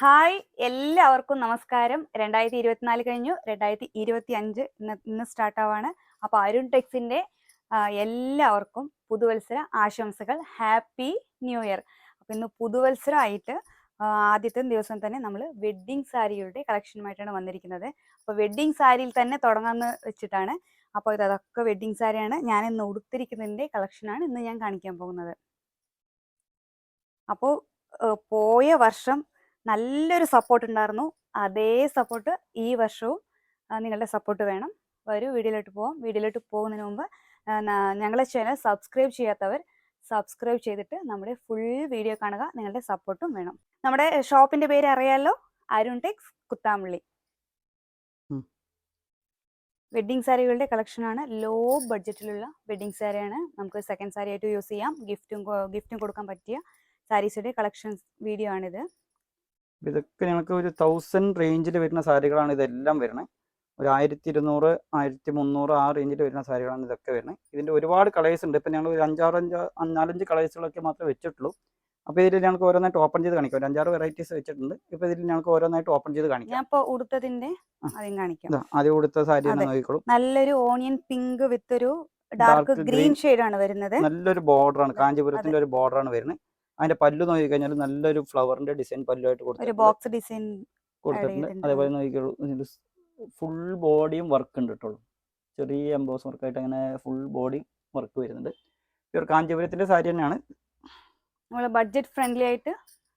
Hi എല്ലാവർക്കും നമസ്കാരം. രണ്ടായിരത്തി ഇരുപത്തിനാല് കഴിഞ്ഞു. രണ്ടായിരത്തി ഇരുപത്തി അഞ്ച് ഇന്ന് ഇന്ന് സ്റ്റാർട്ടാവാണ് അപ്പോൾ അരുൺ ടെക്സിന്റെ എല്ലാവർക്കും പുതുവത്സര ആശംസകൾ. ഹാപ്പി ന്യൂ ഇയർ അപ്പോൾ ഇന്ന് പുതുവത്സരമായിട്ട് ആദ്യത്തെ ദിവസം തന്നെ നമ്മൾ വെഡ്ഡിങ് സാരിയുടെ കളക്ഷനുമായിട്ടാണ് വന്നിരിക്കുന്നത്. അപ്പോൾ വെഡ്ഡിങ് സാരിയിൽ തന്നെ തുടങ്ങാമെന്ന് വെച്ചിട്ടാണ്. അപ്പോൾ ഇത് അതൊക്കെ വെഡ്ഡിങ് സാരിയാണ്. ഞാൻ ഇന്ന് ഉടുത്തിരിക്കുന്നതിന്റെ കളക്ഷനാണ് ഇന്ന് ഞാൻ കാണിക്കാൻ പോകുന്നത്. അപ്പോൾ പോയ വർഷം നല്ലൊരു സപ്പോർട്ട് ഉണ്ടായിരുന്നു. അതേ സപ്പോർട്ട് ഈ വർഷവും നിങ്ങളുടെ സപ്പോർട്ട് വേണം. വരൂ വീഡിയോയിലോട്ട് പോവാം. വീഡിയോയിലോട്ട് പോകുന്നതിന് മുമ്പ് ഞങ്ങളുടെ ഞങ്ങളെ ചാനൽ സബ്സ്ക്രൈബ് ചെയ്യാത്തവർ സബ്സ്ക്രൈബ് ചെയ്തിട്ട് നമ്മുടെ ഫുൾ വീഡിയോ കാണുക. നിങ്ങളുടെ സപ്പോർട്ടും വേണം. നമ്മുടെ ഷോപ്പിന്റെ പേര് അറിയാലോ? അരുൺ ടെക്സ് കുത്താമ്പള്ളി. വെഡ്ഡിംഗ് സാരികളുടെ കളക്ഷനാണ് ലോ ബഡ്ജറ്റിലുള്ള വെഡ്ഡിങ് സാരിയാണ് നമുക്ക് സെക്കൻഡ് സാരി ആയിട്ട് യൂസ് ചെയ്യാം. ഗിഫ്റ്റും ഗിഫ്റ്റും കൊടുക്കാൻ പറ്റിയ സാരീസിന്റെ കളക്ഷൻസ് വീഡിയോ ആണിത്. ഇതൊക്കെ ഞങ്ങൾക്ക് ഒരു തൗസൻഡ് റേഞ്ചിൽ വരുന്ന സാരികളാണ് ഇതെല്ലാം വരുന്നത്. ഒരു ആയിരത്തി ഇരുന്നൂറ് ആയിരത്തി മുന്നൂറ് ആ റേഞ്ചിൽ വരുന്ന സാരികളാണ് ഇതൊക്കെ വരുന്നത്. ഇതിന്റെ ഒരുപാട് കളേഴ്സ് ഉണ്ട്. ഇപ്പം ഞങ്ങൾ ഒരു അഞ്ചാറ് അഞ്ച് നാലഞ്ച് കളേഴ്സുകളൊക്കെ മാത്രമേ വെച്ചിട്ടുള്ളൂ. അപ്പോൾ ഇതിൽ ഞങ്ങൾക്ക് ഓരോന്നായിട്ട് ഓപ്പൺ ചെയ്ത് കാണിക്കാം. ഒരു അഞ്ചാറ് വെറൈറ്റീസ് വെച്ചിട്ടുണ്ട്. ഇപ്പോൾ ഇതിൽ ഞങ്ങൾക്ക് ഓരോന്നായിട്ട് ഓപ്പൺ ചെയ്ത് കാണിക്കാം. ഞാൻ ഇപ്പോൾ ഉടുത്തതിന്റെ ആദ്യം കാണിക്കാം. ആദ്യം ഉടുത്ത സാരി നോക്കിക്കോളൂ. നല്ലൊരു ഓണിയൻ പിങ്ക് വിത്ത് ഒരു ഡാർക്ക് ഗ്രീൻ ഷേഡ് ആണ് വരുന്നത്. നല്ലൊരു ബോർഡറാണ് കാഞ്ചീപുരത്തിന്റെ ഒരു ബോർഡറാണ് വരുന്നത്. അതിന്റെ പല്ലു നോക്കി കഴിഞ്ഞാൽ നല്ലൊരു ഫ്ലവറിന്റെ ഡിസൈൻ പല്ലുമായിട്ട് കൊടുത്തിട്ടുണ്ട്. ബോക്സ് ഡിസൈൻ കൊടുത്തിട്ടുണ്ട്. അതേപോലെ നോക്കിക്കോളൂ ഫുൾ ബോഡിയും വർക്ക് ഉണ്ട് കേട്ടോ. ചെറിയ എംബോസ് വർക്ക് ആയിട്ട് അങ്ങനെ ഫുൾ ബോഡി വർക്ക് വരുന്നുണ്ട്. പ്യൂർ കാഞ്ചീപുരത്തിന്റെ സാരി തന്നെയാണ്. നമ്മൾ ബഡ്ജറ്റ് ഫ്രണ്ട്ലി ആയിട്ട്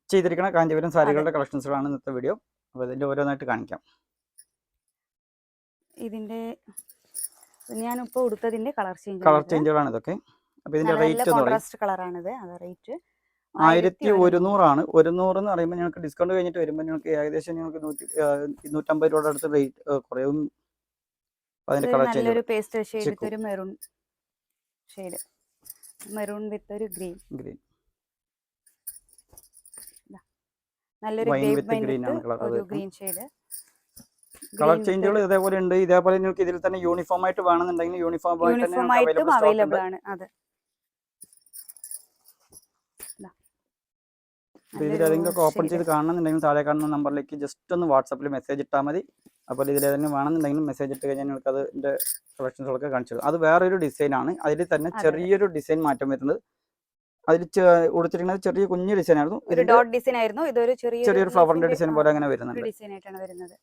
ചെയ്തിരിക്കുന്ന കാഞ്ചീപുരം സാരികളുടെ കളക്ഷൻസുകളാണ് ഇന്നത്തെ വീഡിയോ. അപ്പോൾ ഇതിന്റെ ഓരോന്നായിട്ട് കാണിക്കാം. ഇതിന്റെ ഞാനിപ്പോ ഉടുത്തതിന്റെ കളർ ചേഞ്ച് കളർ ചേഞ്ചുകളാണ് ഇതൊക്കെ. അപ്പോൾ ഇതിന്റെ റേറ്റ് കോൺട്രാസ്റ്റ് കളറാണിത്. അത് റേറ്റ്. ആയിരത്തി ഒരുന്നൂറാണ്. ഒരുന്നൂറ് എന്ന് പറയുമ്പോൾ ഞങ്ങൾക്ക് ഡിസ്കൗണ്ട് കഴിഞ്ഞിട്ട് വരുമ്പോൾ ഞങ്ങൾക്ക് ഏകദേശം ഞങ്ങൾക്ക് നൂറ്റി ഇരുന്നൂറ്റമ്പത് രൂപയുടെ അടുത്ത് റേറ്റ് കുറയും. അതിന്റെ കളർ നല്ലൊരു പേസ്റ്റൽ ഷെയ്ഡ്. ഒരു മെറൂൺ ഷെയ്ഡ് മെറൂൺ വിത്ത് ഒരു ഗ്രീൻ. ഗ്രീൻ. നല്ലൊരു വിത്ത് ഗ്രീൻ ഷെയ്ഡ് കളർ ചേഞ്ചുകൾ ഇതേപോലെ ഉണ്ട്. ഇതേപോലെ നിങ്ങൾക്ക് ഇതിൽ തന്നെ യൂണിഫോം ആയിട്ട് വേണമെന്നുണ്ടെങ്കിൽ യൂണിഫോം ആയിട്ട് അവൈലബിൾ ആണ്. അതെ. നല്ലൊരു ഏതെങ്കിലും ഓപ്പൺ ചെയ്ത് കാണണമെന്നുണ്ടെങ്കിൽ താഴെ കാണുന്ന നമ്പറിലേക്ക് ജസ്റ്റ് ഒന്ന് വാട്സപ്പിൽ മെസ്സേജ് ഇട്ടാൽ മതി. അപ്പോൾ ഇതിൽ ഏതെങ്കിലും വേണമെന്നുണ്ടെങ്കിൽ മെസ്സേജ് ഇട്ട് കഴിഞ്ഞാൽ നിങ്ങൾക്ക് അതിന്റെ കളക്ഷൻസുകളൊക്കെ കാണിച്ചു തരും. അത് വേറൊരു ഡിസൈനാണ് അതിൽ തന്നെ. ചെറിയൊരു ഡിസൈൻ മാറ്റം വരുന്നത്. അതിൽ കൊടുത്തിരിക്കുന്നത് ചെറിയ കുഞ്ഞു ഡിസൈൻ ആയിരുന്നു. ഒരു ഡോട്ട് ഡിസൈൻ ആയിരുന്നു. ഇതൊരു ചെറിയ ചെറിയൊരു ഫ്ലവറിന്റെ ഡിസൈൻ പോലെ അങ്ങനെ വരുന്നുണ്ട്. ഡിസൈൻ ആയിട്ടാണ് വരുന്നത്.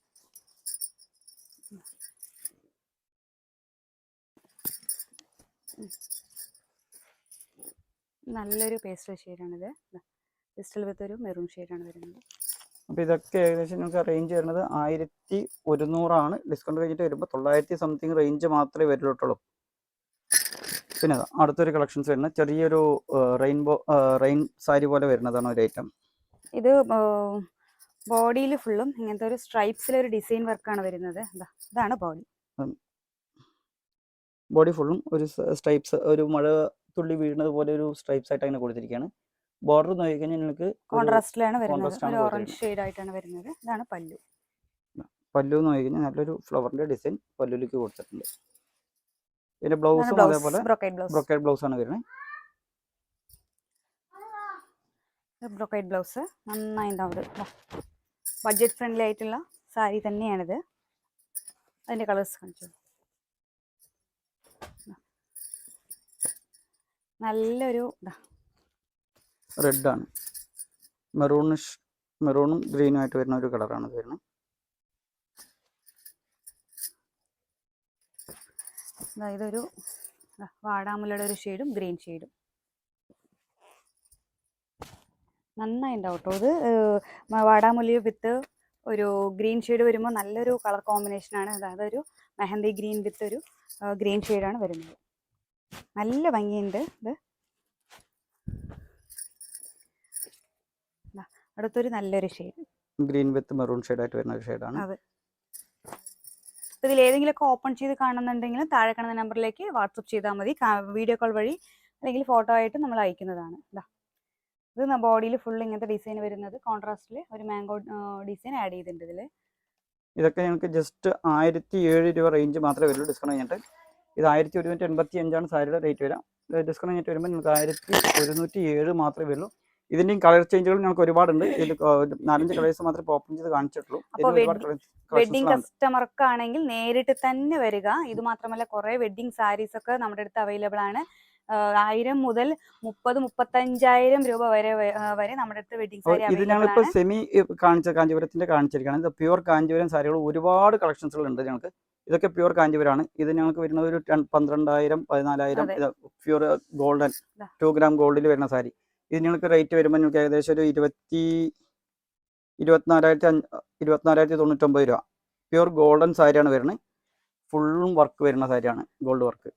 നല്ലൊരു പേസ്റ്റൽ ഷെയ്ഡാണിത് പേസ്റ്റൽ വിത്ത് ഒരു മെറൂൺ ഷെയ്ഡാണ് വരുന്നത്. അപ്പോൾ ഇതൊക്കെ ഏകദേശം നിങ്ങൾക്ക് റേഞ്ച് വരുന്നത് ആയിരത്തി ഒരുന്നൂറാണ്. ഡിസ്കൗണ്ട് കഴിഞ്ഞിട്ട് വരുമ്പോൾ തൊള്ളായിരത്തി സംതിങ് റേഞ്ച് മാത്രമേ വരുള്ളൂ പിന്നെ അടുത്തൊരു കളക്ഷൻസ് വരുന്നത് ചെറിയൊരു റെയിൻബോ റെയിൻ സാരി പോലെ വരുന്നതാണ് ഒരു ഐറ്റം ഇത് ബോഡിയിൽ ഫുള്ളും ഇങ്ങനത്തെ ഒരു സ്ട്രൈപ്സിലെ ഒരു ഡിസൈൻ വർക്കാണ് വരുന്നത്. ഇതാണ് ബോഡി ബോഡി ഫുള്ളും ഒരു സ്ട്രൈപ്സ് ഒരു മഴ തുള്ളി വീഴുന്നത് പോലെ ഒരു സ്ട്രൈപ്സ് ആയിട്ട് അങ്ങനെ കൊടുത്തിരിക്കുകയാണ്. ബോർഡർ നോക്കിക്കഴിഞ്ഞാൽ നിങ്ങൾക്ക് കോൺട്രാസ്റ്റിലാണ് വരുന്നത്. ഓറഞ്ച് ഷെയ്ഡ് ആയിട്ടാണ് വരുന്നത്. ഇതാണ് പല്ലു. പല്ലു നല്ലൊരു ഫ്ലവറിന്റെ ഡിസൈൻ പല്ലുലേക്ക് കൊടുത്തിട്ടുണ്ട്. പിന്നെ ബ്ലൗസും അതേപോലെ ബ്രൊക്കൈഡ് ബ്ലൗസ് ആണ് വരുന്നത്. ബ്രോക്കേഡ് ബ്ലൗസ് നന്നായി ഇത് ബഡ്ജറ്റ് ഫ്രണ്ട്ലി ആയിട്ടുള്ള സാരി തന്നെയാണിത്. അതിന്റെ കളേഴ്സ് കാണിച്ചു നല്ലൊരു ദാ, റെഡ് ആണ് മെറൂണിഷ് മെറൂണും ഗ്രീനും ആയിട്ട് വരുന്ന ഒരു കളറാണ് ഇത് വരുന്നത്. അതായത് ഒരു വാടാമുലയുടെ ഒരു ഷെയ്ഡും ഗ്രീൻ ഷെയ്ഡും. നന്നായിട്ടുണ്ടാവും കേട്ടോ ഇത് വാടാമുലി വിത്ത് ഒരു ഗ്രീൻ ഷെയ്ഡ് വരുമ്പോൾ നല്ലൊരു കളർ കോമ്പിനേഷൻ ആണ് അതായത് ഒരു മെഹന്തി ഗ്രീൻ വിത്ത് ഒരു ഗ്രീൻ ഷെയ്ഡാണ് വരുന്നത്. നല്ല ഭംഗിയുണ്ട് ഇത്. അടുത്തൊരു നല്ലൊരു shade green with maroon shade ആയിട്ട് വരുന്ന ഒരു ഷെയ്ഡാണ് അതെ. ഇതിൽ ഏതെങ്കിലുമൊക്കെ ഓപ്പൺ ചെയ്ത് കാണുന്നുണ്ടെങ്കിൽ താഴെ കാണുന്ന നമ്പറിലേക്ക് വാട്സപ്പ് ചെയ്താൽ മതി. വീഡിയോ കോൾ വഴി അല്ലെങ്കിൽ ഫോട്ടോ ആയിട്ട് നമ്മൾ അയക്കുന്നതാണ്. ഇതാ ഇത് ബോഡിയിൽ ഫുൾ ഇങ്ങനത്തെ ഡിസൈൻ വരുന്നത്. കോൺട്രാസ്റ്റിൽ ഒരു മാംഗോ ഡിസൈൻ ആഡ് ചെയ്തിട്ടുണ്ട് ഇതിൽ ഇതൊക്കെ ഞങ്ങൾക്ക് ജസ്റ്റ് ആയിരത്തി ഏഴ് രൂപ റേഞ്ച് മാത്രമേ വരുള്ളൂ ഡിസ്കൗണ്ട് കഴിഞ്ഞിട്ട്. ഇത് ആയിരത്തി ഒരുന്നൂറ്റി എൺപത്തി അഞ്ചാണ് സാരിയുടെ റേറ്റ് വരാം ഡിസ്കൗണ്ട് കഴിഞ്ഞിട്ട് വരുമ്പോൾ നിങ്ങൾക്ക് ആയിരത്തി ഒരുന്നൂറ്റി ഏഴ് മാത്രമേ വരുള്ളൂ. ഇതിന്റെയും കളർ ചേഞ്ചുകൾ ഞങ്ങൾക്ക് ഒരുപാടുണ്ട്. ഇതിൽ നാലഞ്ച് കളേഴ്സ് മാത്രമേ ഓപ്പൺ ചെയ്ത് കാണിച്ചിട്ടുള്ളൂ. വെഡിങ് collections ആണ്. കസ്റ്റമർക്കാണെങ്കിൽ നേരിട്ട് തന്നെ വരിക. ഇത് മാത്രമല്ല കുറെ വെഡിങ് സാരീസ് ഒക്കെ നമ്മുടെ അടുത്ത് അവൈലബിൾ ആണ്. ആയിരം മുതൽ മുപ്പത് മുപ്പത്തഞ്ചായിരം രൂപ വരെ വരെ നമ്മുടെ അടുത്ത് വെഡിങ് സാരി ഇത് ഞങ്ങളിപ്പോ സെമി കാണിച്ച കാഞ്ചീപുരത്തിന്റെ കാണിച്ചിരിക്കുകയാണ്. ഇത് പ്യുവർ കാഞ്ചീപുരം സാരികൾ ഒരുപാട് കളക്ഷൻസുകൾ ഉണ്ട് ഞങ്ങൾക്ക്. ഇതൊക്കെ പ്യുവർ കാഞ്ചീപുരമാണ് ഇത് ഞങ്ങൾക്ക് വരുന്നത് ഒരു പന്ത്രണ്ടായിരം പതിനാലായിരം പ്യുവർ ഗോൾഡൻ. ടു ഗ്രാം ഗോൾഡിൽ വരുന്ന സാരി ഇത് നിങ്ങൾക്ക് റേറ്റ് വരുമ്പോൾ നിങ്ങൾക്ക് ഏകദേശം ഒരു ഇരുപത്തി ഇരുപത്തിനാലായിരത്തി അഞ്ഞ ഇരുപത്തിനാലായിരത്തി തൊണ്ണൂറ്റൊമ്പത് രൂപ. പ്യുവർ ഗോൾഡൻ സാരിയാണ് വരുന്നത്. ഫുള്ളും വർക്ക് വരുന്ന സാരിയാണ് ഗോൾഡ് വർക്ക്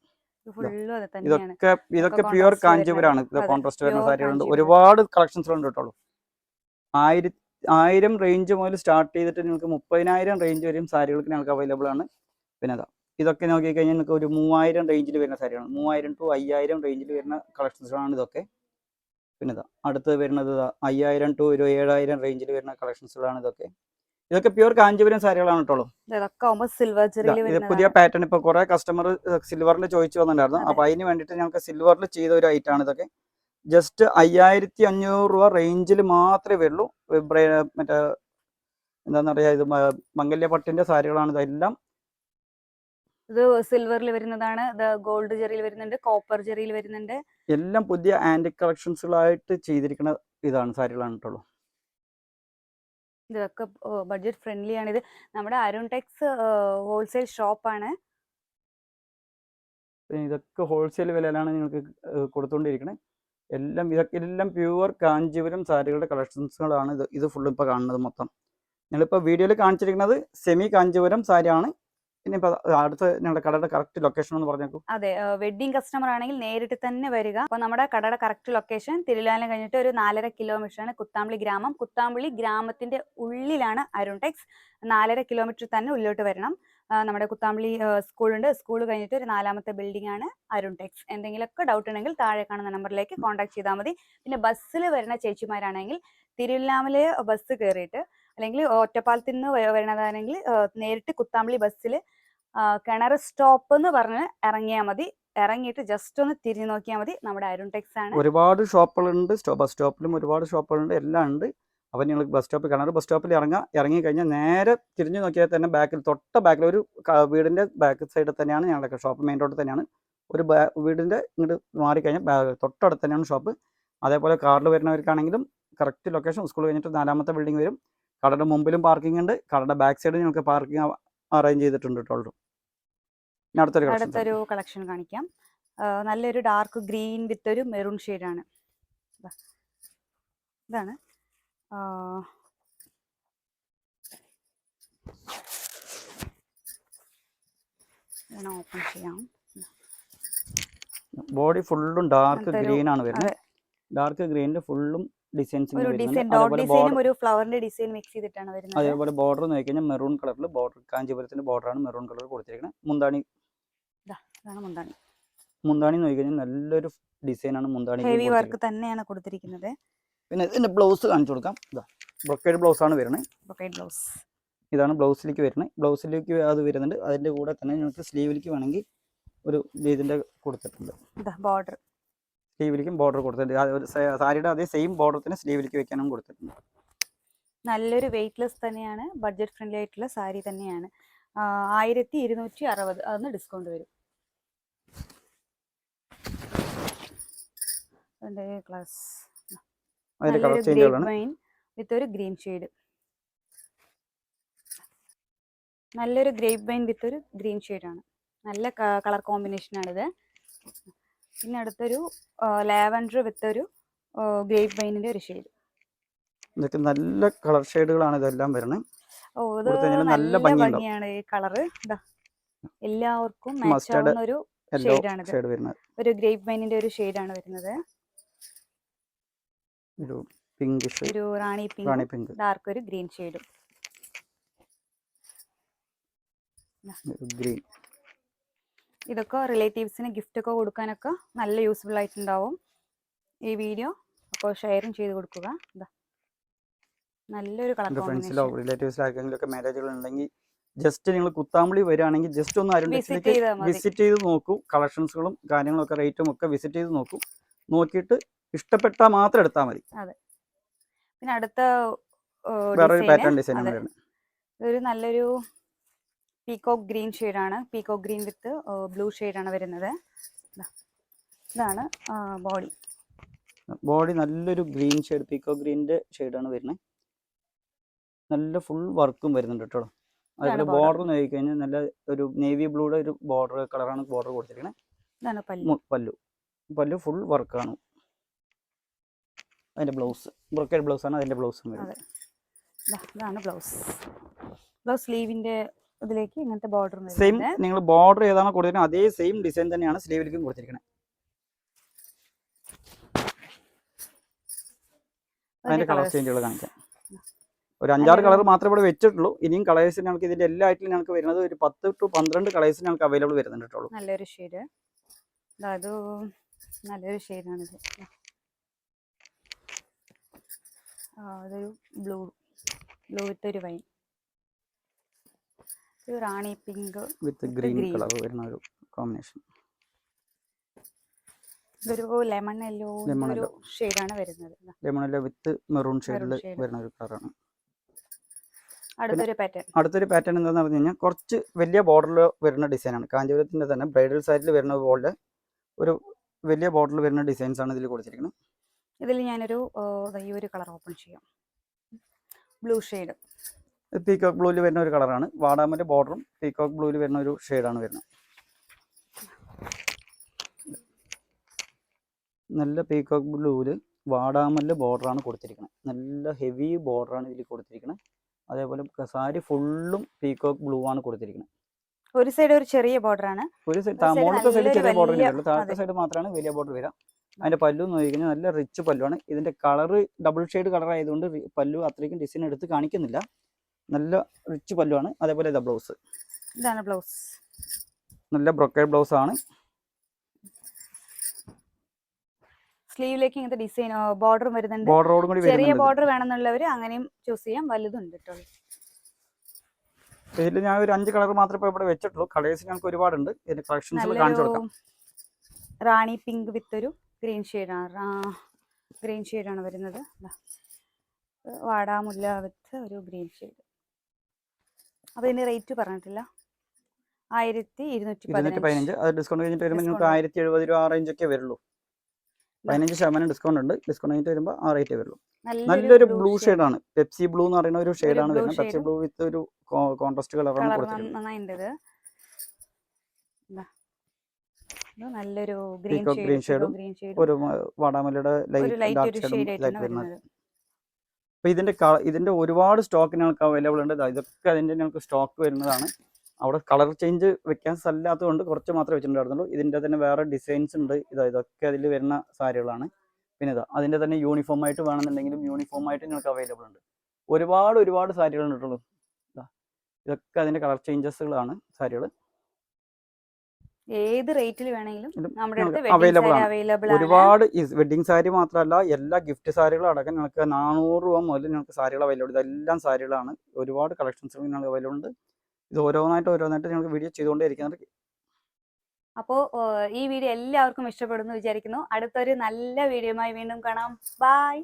ഇതൊക്കെ ഇതൊക്കെ പ്യുർ അതെ, കോൺട്രാസ്റ്റ് വരുന്ന സാരികളുണ്ട് ഒരുപാട് ഒരുപാട് കളക്ഷൻസുകളുണ്ട് കേട്ടോ. ആയിരം ആയിരം റേഞ്ച് മുതൽ സ്റ്റാർട്ട് ചെയ്തിട്ട് നിങ്ങൾക്ക് മുപ്പതിനായിരം റേഞ്ച് വരെയും സാരികൾക്ക് ഞങ്ങൾക്ക് അവൈലബിൾ ആണ്. പിന്നെ അതാ ഇതൊക്കെ നോക്കി കഴിഞ്ഞാൽ നിങ്ങൾക്ക് ഒരു മൂവായിരം റേഞ്ചിൽ വരുന്ന സാരികളാണ് മൂവായിരം ടു അയ്യായിരം റേഞ്ചിൽ വരുന്ന കളക്ഷൻസുകളാണ് ഇതൊക്കെ. പിന്നെ ഇതാ അടുത്ത് വരുന്നത് അയ്യായിരം ടു ഒരു ഏഴായിരം റേഞ്ചിൽ വരുന്ന കളക്ഷൻസുകളാണ് ഇതൊക്കെ. ഇതൊക്കെ പ്യൂർ കാഞ്ചീപുരം സാരികളാണ് കേട്ടോ ഇതൊക്കെ ആവുമ്പോൾ സിൽവർ ഇതാ, ജെറിയിൽ പുതിയ പാറ്റേൺ ഇപ്പൊ കുറെ കസ്റ്റമർ സിൽവറിൽ ചോദിച്ചു വന്നിട്ടുണ്ടായിരുന്നു. അപ്പൊ അതിന് വേണ്ടിട്ട് ഞങ്ങൾക്ക് സിൽവറിൽ ചെയ്ത ഒരു ഐറ്റം ആണ് ഇതൊക്കെ. ജസ്റ്റ് അയ്യായിരത്തി അഞ്ഞൂറ് രൂപ റേഞ്ചിൽ മാത്രമേ വരുള്ളൂ. മറ്റേ എന്താന്ന് പറയാ ഇത് മ- മംഗല്യ പട്ടിന്റെ സാരികളാണ് ഇതെല്ലാം ഇത് സിൽവറിൽ വരുന്നതാണ്. ഗോൾഡ് ജെറിയിൽ വരുന്നുണ്ട് കോപ്പർ ജെറിയിൽ വരുന്നുണ്ട്. എല്ലാം പുതിയ ആന്റി കളക്ഷൻസുകളായിട്ട് ചെയ്തിരിക്കുന്ന ഇതാണ് സാരികളാണ് കേട്ടോ ഇതൊക്കെ ബഡ്ജറ്റ് ഫ്രണ്ട്ലി ആണ്. ഇത് നമ്മുടെ അരുൺ ടെക്സ് ഹോൾസെയിൽ ഷോപ്പാണ് ഇതൊക്കെ ഹോൾസെയിൽ വിലയിലാണ് നിങ്ങൾക്ക് കൊടുത്തുകൊണ്ടിരിക്കുന്നത് എല്ലാം ഇതൊക്കെ എല്ലാം പ്യുവർ കാഞ്ചീപുരം സാരികളുടെ കളക്ഷൻസുകളാണ് ഇത് ഇത് ഫുള്ള് ഇപ്പോൾ കാണുന്നത് മൊത്തം. ഞങ്ങളിപ്പോൾ വീഡിയോയിൽ കാണിച്ചിരിക്കുന്നത് സെമി കാഞ്ചീപുരം സാരിയാണ്. ഞങ്ങളുടെ കടയുടെ ലൊക്കേഷൻ എന്ന് അതെ വെഡിങ് കസ്റ്റമർ ആണെങ്കിൽ നേരിട്ട് തന്നെ വരിക. അപ്പൊ നമ്മുടെ കടയുടെ കറക്റ്റ് ലൊക്കേഷൻ തിരുലാലം കഴിഞ്ഞിട്ട് ഒരു നാലര കിലോമീറ്റർ ആണ് കുത്താമ്പളി ഗ്രാമം. കുത്താമ്പളി ഗ്രാമത്തിന്റെ ഉള്ളിലാണ് അരുൺടെക്സ് നാലര കിലോമീറ്റർ തന്നെ ഉള്ളിലോട്ട് വരണം. നമ്മുടെ കുത്താമ്പളി സ്കൂളുണ്ട്. സ്കൂൾ കഴിഞ്ഞിട്ട് ഒരു നാലാമത്തെ ബിൽഡിംഗ് ആണ് അരുൺടെക്സ് എന്തെങ്കിലുമൊക്കെ ഡൗട്ട് ഉണ്ടെങ്കിൽ താഴെ കാണുന്ന നമ്പറിലേക്ക് കോൺടാക്ട് ചെയ്താൽ മതി. പിന്നെ ബസ്സിൽ വരുന്ന ചേച്ചിമാരാണെങ്കിൽ തിരുവല്ലാമലെ ബസ് കയറിയിട്ട് അല്ലെങ്കിൽ ഒറ്റപ്പാലത്തിൽ നിന്ന് വരണതാണെങ്കിൽ നേരിട്ട് കുത്താമ്പളി ബസ്സിൽ കിണർ സ്റ്റോപ്പ് എന്ന് പറഞ്ഞ് ഇറങ്ങിയാൽ മതി. ഇറങ്ങിയിട്ട് ജസ്റ്റ് ഒന്ന് തിരിഞ്ഞു നോക്കിയാൽ മതി. നമ്മുടെ അരുൺ ടെക്സ് ആണ്. ഒരുപാട് ഷോപ്പുകളുണ്ട്. ബസ് സ്റ്റോപ്പിലും ഒരുപാട് ഷോപ്പുകളുണ്ട്. എല്ലാം ഉണ്ട്. അപ്പോൾ നിങ്ങൾ ബസ് സ്റ്റോപ്പിൽ കിണർ ബസ് സ്റ്റോപ്പിൽ ഇറങ്ങുക ഇറങ്ങി കഴിഞ്ഞാൽ നേരെ തിരിഞ്ഞു നോക്കിയാൽ തന്നെ ബാക്കിൽ തൊട്ട ബാക്കിൽ ഒരു വീടിന്റെ ബാക്ക് സൈഡിൽ തന്നെയാണ് ഞങ്ങളുടെ ഷോപ്പ്. മെയിൻ റോഡിൽ തന്നെയാണ്. ഒരു വീടിന്റെ ഇങ്ങോട്ട് മാറിക്കഴിഞ്ഞാൽ തൊട്ടടുത്ത് തന്നെയാണ് ഷോപ്പ്. അതേപോലെ കാറിൽ വരുന്നവർക്കാണെങ്കിലും കറക്റ്റ് ലൊക്കേഷൻ സ്കൂൾ കഴിഞ്ഞിട്ട് നാലാമത്തെ ബിൽഡിംഗ് വരും. കടയുടെ മുമ്പിലും പാർക്കിംഗ് ഉണ്ട്. കടയുടെ ബാക്ക് സൈഡിൽ ഞങ്ങൾക്ക് പാർക്കിംഗ് അറേഞ്ച് ചെയ്തിട്ടുണ്ട് കേട്ടോ ഇനി അടുത്തൊരു അടുത്തൊരു കളക്ഷൻ കാണിക്കാം. നല്ലൊരു ഡാർക്ക് ഗ്രീൻ വിത്ത് ഒരു മെറൂൺ ആണ്. ഇതാണ്. ഓപ്പൺ ചെയ്യാം. ബോഡി ഫുള്ളും ഡാർക്ക് ഗ്രീൻ ആണ് വരുന്നത് ഡാർക്ക് ഗ്രീനിൽ ഫുള്ളും ഡിസൈൻസ് ഒരു ഡിസൈൻ ഡോട്ട് അതേപോലെ ഡിസൈനും ബോർഡർ ഒരു ഫ്ലവറിന്റെ ഡിസൈൻ മിക്സ് ചെയ്തിട്ടാണ് വരുന്നത്. അതേപോലെ ബോർഡർ നോക്കി കഴിഞ്ഞാൽ മെറൂൺ കളറിൽ ബോർഡർ കാഞ്ചീപുരത്തിന്റെ ബോർഡറാണ് മെറൂൺ കളർ കൊടുത്തിരിക്കുന്നത് മുന്താണി. ഇതാണ് മുന്താണി. മുന്താണി നോക്കി കഴിഞ്ഞാൽ നല്ലൊരു ഡിസൈനാണ് മുന്താണി ഹെവി വർക്ക് തന്നെയാണ് കൊടുത്തിരിക്കുന്നത്. പിന്നെ ഇതിന്റെ ബ്ലൗസ് കാണിച്ചു കൊടുക്കാം. ഇതാ ബ്രൊക്കേഡ് ബ്ലൗസ് ആണ് വരുന്നത്. Brocade blouse. ഇതാണ് ബ്ലൗസിലേക്ക് വരുന്നത്. ബ്ലൗസിലേക്ക് അത് വരുന്നുണ്ട്. അതിന്റെ കൂടെ തന്നെ നിങ്ങൾക്ക് സ്ലീവിലേക്ക് വേണമെങ്കിൽ ഒരു ഇതിന്റെ കൊടുത്തിട്ടുണ്ട്. ബോർഡർ. സ്ലീവിലേക്കും ബോർഡർ കൊടുത്തിട്ടുണ്ട്. സാരിയുടെ അതേ സെയിം ബോർഡർ തന്നെ സ്ലീവിലേക്ക് വെക്കാനും കൊടുത്തിട്ടുണ്ട്. നല്ലൊരു വെയിറ്റ്ലെസ് തന്നെയാണ്. ബഡ്ജറ്റ് ഫ്രണ്ട്ലി ആയിട്ടുള്ള സാരി തന്നെയാണ്. ആയിരത്തി ഇരുന്നൂറ്റി അറുപത് അതൊന്ന് ഡിസ്കൗണ്ട് വരും. ക്ലാസ് വിത്ത് ഒരു ഗ്രീൻ ഷെയ്ഡ്. നല്ലൊരു ഗ്രേപ്പ് വൈൻ വിത്ത് ഒരു ഗ്രീൻ ആണ് നല്ല കളർ കോമ്പിനേഷൻ കോമ്പിനേഷനാണിത്. പിന്നെ അടുത്തൊരു ലാവൻഡർ വിത്ത് ഒരു ഗ്രേപ്പ് വൈനിന്റെ ഒരു ഷെയ്ഡ്. ഇതൊക്കെ നല്ല കളർ ഷെയ്ഡുകളാണ് ഇതെല്ലാം വരുന്നത്. ഓ ഇത് നല്ല ഭംഗിയാണ് ഈ കളർ ഇതാ എല്ലാവർക്കും മാച്ച് ആവുന്ന ഒരു ഷെയ്ഡാണ്. ഷെയ്ഡ് വരുന്നത്. ഒരു ഗ്രേപ്പ് വൈനിന്റെ ഒരു ആണ് വരുന്നത്. ഒരു പിങ്കിഷ് ഒരു rani pink rani pink. Pink dark ഒരു ഗ്രീൻ ഷെയ്ഡും. ഗ്രീൻ. ഇതൊക്കെ റിലേറ്റീവ്സിന് ഗിഫ്റ്റ് ഒക്കെ കൊടുക്കാനൊക്കെ നല്ല യൂസ്ഫുൾ ആയിട്ടുണ്ടാവും ഈ വീഡിയോ അപ്പോൾ ഷെയറും ചെയ്ത് കൊടുക്കുക. നല്ലൊരു കളർ ഫ്രണ്ട്സിലോ റിലേറ്റീവ്സിലോ ആർക്കെങ്കിലും ഒക്കെ മാരേജുകൾ ഉണ്ടെങ്കിൽ ജസ്റ്റ് നിങ്ങൾ കുത്താമ്പളി വരികയാണെങ്കിൽ ജസ്റ്റ് ഒന്ന് അരുൺ വിസിറ്റ് ചെയ്ത് നോക്കൂ. കളക്ഷൻസുകളും കാര്യങ്ങളൊക്കെ റേറ്റും ഒക്കെ വിസിറ്റ് ചെയ്ത് നോക്കൂ. നോക്കിയിട്ട് ഇഷ്ടപ്പെട്ടാൽ മാത്രം എടുത്താൽ മതി. അതെ. പിന്നെ അടുത്ത വേറൊരു പാറ്റേൺ ഡിസൈൻ. ഇതൊരു നല്ലൊരു പീകോക്ക് ഗ്രീൻ ആണ്. പീകോക്ക് ഗ്രീൻ വിത്ത് ബ്ലൂ ആണ് വരുന്നത്. ഇതാണ് ബോഡി ബോഡി നല്ലൊരു ഗ്രീൻ ഷെയ്ഡ് പീക്കോ ഗ്രീനിന്റെ ആണ് വരുന്നത് നല്ല ഫുൾ വർക്കും വരുന്നുണ്ട് കേട്ടോ. അതുപോലെ. ബോർഡർ നോക്കി കഴിഞ്ഞാൽ നല്ല ഒരു നേവി ബ്ലൂയുടെ ഒരു ബോർഡർ കളറാണ് ബോർഡർ കൊടുത്തിരിക്കുന്നത് പല്ലു. പല്ലു. ഫുൾ വർക്കാണ് അതിന്റെ ബ്ലൗസ് ബ്രൊക്കേഡ് ബ്ലൗസ് ആണ് അതിന്റെ ബ്ലൗസും വരുന്നത്. ഇതാണ് ബ്ലൗസ് ബ്ലൗസ് സ്ലീവിന്റെ ഇതിലേക്ക് ഇങ്ങനത്തെ ബോർഡർ സെയിം നിങ്ങൾ ബോർഡർ ഏതാണോ കൊടുത്തിരിക്കുന്നത് അതേ സെയിം ഡിസൈൻ തന്നെയാണ് സ്ലീവിലേക്കും കൊടുത്തിരിക്കുന്നത് അതിന്റെ കളർ ചേഞ്ചുകൾ കാണിക്കാം. ഒരു അഞ്ചാറ് കളർ മാത്രമേ ഇവിടെ വെച്ചിട്ടുള്ളൂ. ഇനിയും കളേഴ്സ് ഞങ്ങൾക്ക് ഇതിന്റെ എല്ലാ ഐറ്റിലും ഞങ്ങൾക്ക് വരുന്നത് ഒരു പത്ത് ടു പന്ത്രണ്ട് കളേഴ്സ് ഞങ്ങൾക്ക് അവൈലബിൾ വരുന്നുണ്ട് നല്ലൊരു ഷെയ്ഡ് അത് നല്ലൊരു ഷെയ്ഡാണിത് അതൊരു ബ്ലൂ ബ്ലൂ വിത്ത് ഒരു wine rani pink with green colour വരുന്ന ഒരു കോമ്പിനേഷൻ. ഇതൊരു ലെമൺ യെല്ലോ. ഷെയ്ഡാണ് വരുന്നത് വിത്ത് മെറൂൺ ഷെയ്ഡിൽ വരുന്ന ഒരു കളറാണ്. അടുത്തൊരു പാറ്റേൺ അടുത്തൊരു പാറ്റേൺ എന്താണെന്ന് പറഞ്ഞു കഴിഞ്ഞാൽ കുറച്ച് വലിയ ബോർഡറിൽ വരുന്ന ഡിസൈനാണ് കാഞ്ചീപുരത്തിന്റെ തന്നെ ബ്രൈഡൽ സൈഡിൽ വരുന്ന പോലെ ഒരു വലിയ ബോർഡറിൽ വരുന്ന ഡിസൈൻസ് ആണ് ഇതിൽ കൊടുത്തിരിക്കുന്നത്. ഇതിൽ ഞാനൊരു ഈ ഒരു കളർ ഓപ്പൺ ചെയ്യാം. Blue shade. പീകോക്ക് ബ്ലൂവിൽ വരുന്ന ഒരു കളറാണ് വാടാമന്റെ ബോർഡറും പീകോക്ക് ബ്ലൂവിൽ വരുന്ന ഒരു ഷെയ്ഡാണ് വരുന്നത്. നല്ല പീകോക്ക് ബ്ലൂവിൽ വാടാമല്ല ബോർഡറാണ് കൊടുത്തിരിക്കുന്നത് നല്ല ഹെവി ബോർഡറാണ് ഇതിൽ കൊടുത്തിരിക്കുന്നത് അതേപോലെ സാരി ഫുള്ളും പീകോക്ക് ബ്ലൂ ആണ് കൊടുത്തിരിക്കുന്നത് ഒരു സൈഡ് ഒരു ചെറിയ ബോർഡറാണ് ഒരു സൈഡ് മുകളിലത്തെ സൈഡ് ചെറിയ ബോർഡർ വരുള്ളൂ താഴത്തെ സൈഡ് മാത്രമാണ് വലിയ ബോർഡർ വരിക അതിന്റെ പല്ലു നോക്കി കഴിഞ്ഞാൽ നല്ല റിച്ച് പല്ലുവാണ്. ഇതിന്റെ കളർ ഡബിൾ ഷെയ്ഡ് കളർ ആയതുകൊണ്ട് പല്ലു അത്രയ്ക്കും ഡിസൈൻ എടുത്ത് കാണിക്കുന്നില്ല. നല്ല റിച്ച് പല്ലുവാണ്. അതേപോലെ ഇതാ ബ്ലൗസ് ഇതാണ് ബ്ലൗസ് നല്ല ബ്രൊക്കേഡ് ബ്ലൗസ് ആണ്. സ്ലീവിലേക്ക് ഇങ്ങനത്തെ ഡിസൈൻ ബോർഡറും വരുന്നുണ്ട്. ബോർഡറോടും കൂടി ചെറിയ ബോർഡർ വേണമെന്നുള്ളവർ അങ്ങനെയും ചൂസ് ചെയ്യാം. വലുതുണ്ട് കേട്ടോ. ഇതിൽ ഞാൻ ഒരു അഞ്ച് കളർ മാത്രമേ ഇപ്പോൾ ഇവിടെ വെച്ചിട്ടുള്ളൂ. കളേഴ്സ് ഞങ്ങൾക്ക് ഒരുപാടുണ്ട്. ഇതിന്റെ കളക്ഷൻസ് കാണിച്ചു കൊടുക്കാം. റാണി പിങ്ക് വിത്ത് ഒരു ഗ്രീൻ ഷെയ്ഡാണ് ഗ്രീൻ ഷെയ്ഡാണ് വരുന്നത്. വാടാമുല്ല വിത്ത് ഒരു ഗ്രീൻ ഷെയ്ഡ് അപ്പോൾ ഇതിന്റെ റേറ്റ് പറഞ്ഞിട്ടില്ല. ആയിരത്തി ഇരുന്നൂറ്റി പതിനഞ്ച് അത് ഡിസ്കൗണ്ട് കഴിഞ്ഞിട്ട് വരുമ്പോൾ നിങ്ങൾക്ക്. ആയിരത്തി എഴുപത് രൂപ ആ വരുള്ളൂ. പതിനഞ്ച് ശതമാനം ഡിസ്കൗണ്ട് ഉണ്ട്. ഡിസ്കൗണ്ട് കഴിഞ്ഞിട്ട് വരുമ്പോൾ ആ റേറ്റ് വരുള്ളൂ. നല്ലൊരു ബ്ലൂ ആണ്. പെപ്സി ബ്ലൂ എന്ന് പറയുന്ന ഒരു വരുന്നത്. പെപ്സി ബ്ലൂ വിത്ത് ഒരു കോൺട്രാസ്റ്റ് കളറാണ് ദാ. നല്ലൊരു ഗ്രീൻ ഷെയ്ഡ് ഒരു ഒരു ലൈറ്റ് ഡാർക്ക് ഷെയ്ഡും ലൈറ്റ് വരുന്നത്. അപ്പോൾ ഇതിന്റെ ഇതിന്റെ ഒരുപാട് സ്റ്റോക്ക് ഞങ്ങൾക്ക് അവൈലബിൾ ഉണ്ട്. ഇതൊക്കെ അതിന്റെ ഞങ്ങൾക്ക് സ്റ്റോക്ക് വരുന്നതാണ്. അവിടെ കളർ ചേഞ്ച് വെക്കാൻ സ്ഥലമില്ലാത്തതുകൊണ്ട് കുറച്ച് മാത്രമേ വെച്ചിട്ടുണ്ടായിരുന്നുള്ളൂ. ഇതിന്റെ തന്നെ വേറെ ഡിസൈൻസ് ഉണ്ട്. ഇതാ ഇതൊക്കെ അതിൽ വരുന്ന സാരികളാണ്. പിന്നെ ഇതാ അതിന്റെ തന്നെ യൂണിഫോം ആയിട്ട് വേണമെന്നുണ്ടെങ്കിലും യൂണിഫോം ആയിട്ട് ഞങ്ങൾക്ക് അവൈലബിൾ ഉണ്ട്. ഒരുപാട് ഒരുപാട് സാരികൾ ഇതാ ഇതൊക്കെ അതിന്റെ കളർ ചേഞ്ചസുകളാണ് സാരികൾ ഏത് റേറ്റിൽ വേണമെങ്കിലും നമ്മുടെ അടുത്ത്. അവൈലബിൾ ആണ്. ഒരുപാട് വെഡിങ് സാരി മാത്രമല്ല എല്ലാ ഗിഫ്റ്റ് സാരികളും അടക്കം നിങ്ങൾക്ക് നാനൂറ് രൂപ മുതൽ നിങ്ങൾക്ക് സാരികൾ അവൈലബിൾ ഇതെല്ലാം സാരികളാണ്. ഒരുപാട് കളക്ഷൻസ് നിങ്ങൾക്ക് അവൈലബിൾ ഉണ്ട്. ഇത് ഓരോന്നായിട്ട് ഓരോന്നായിട്ട് നിങ്ങൾക്ക് വീഡിയോ ചെയ്തുകൊണ്ടേ ഇരിക്കുന്നുണ്ട് അപ്പോൾ ഈ വീഡിയോ എല്ലാവർക്കും ഇഷ്ടപ്പെടുന്നു വിചാരിക്കുന്നു. അടുത്തൊരു നല്ല വീഡിയോയുമായി വീണ്ടും കാണാം. ബൈ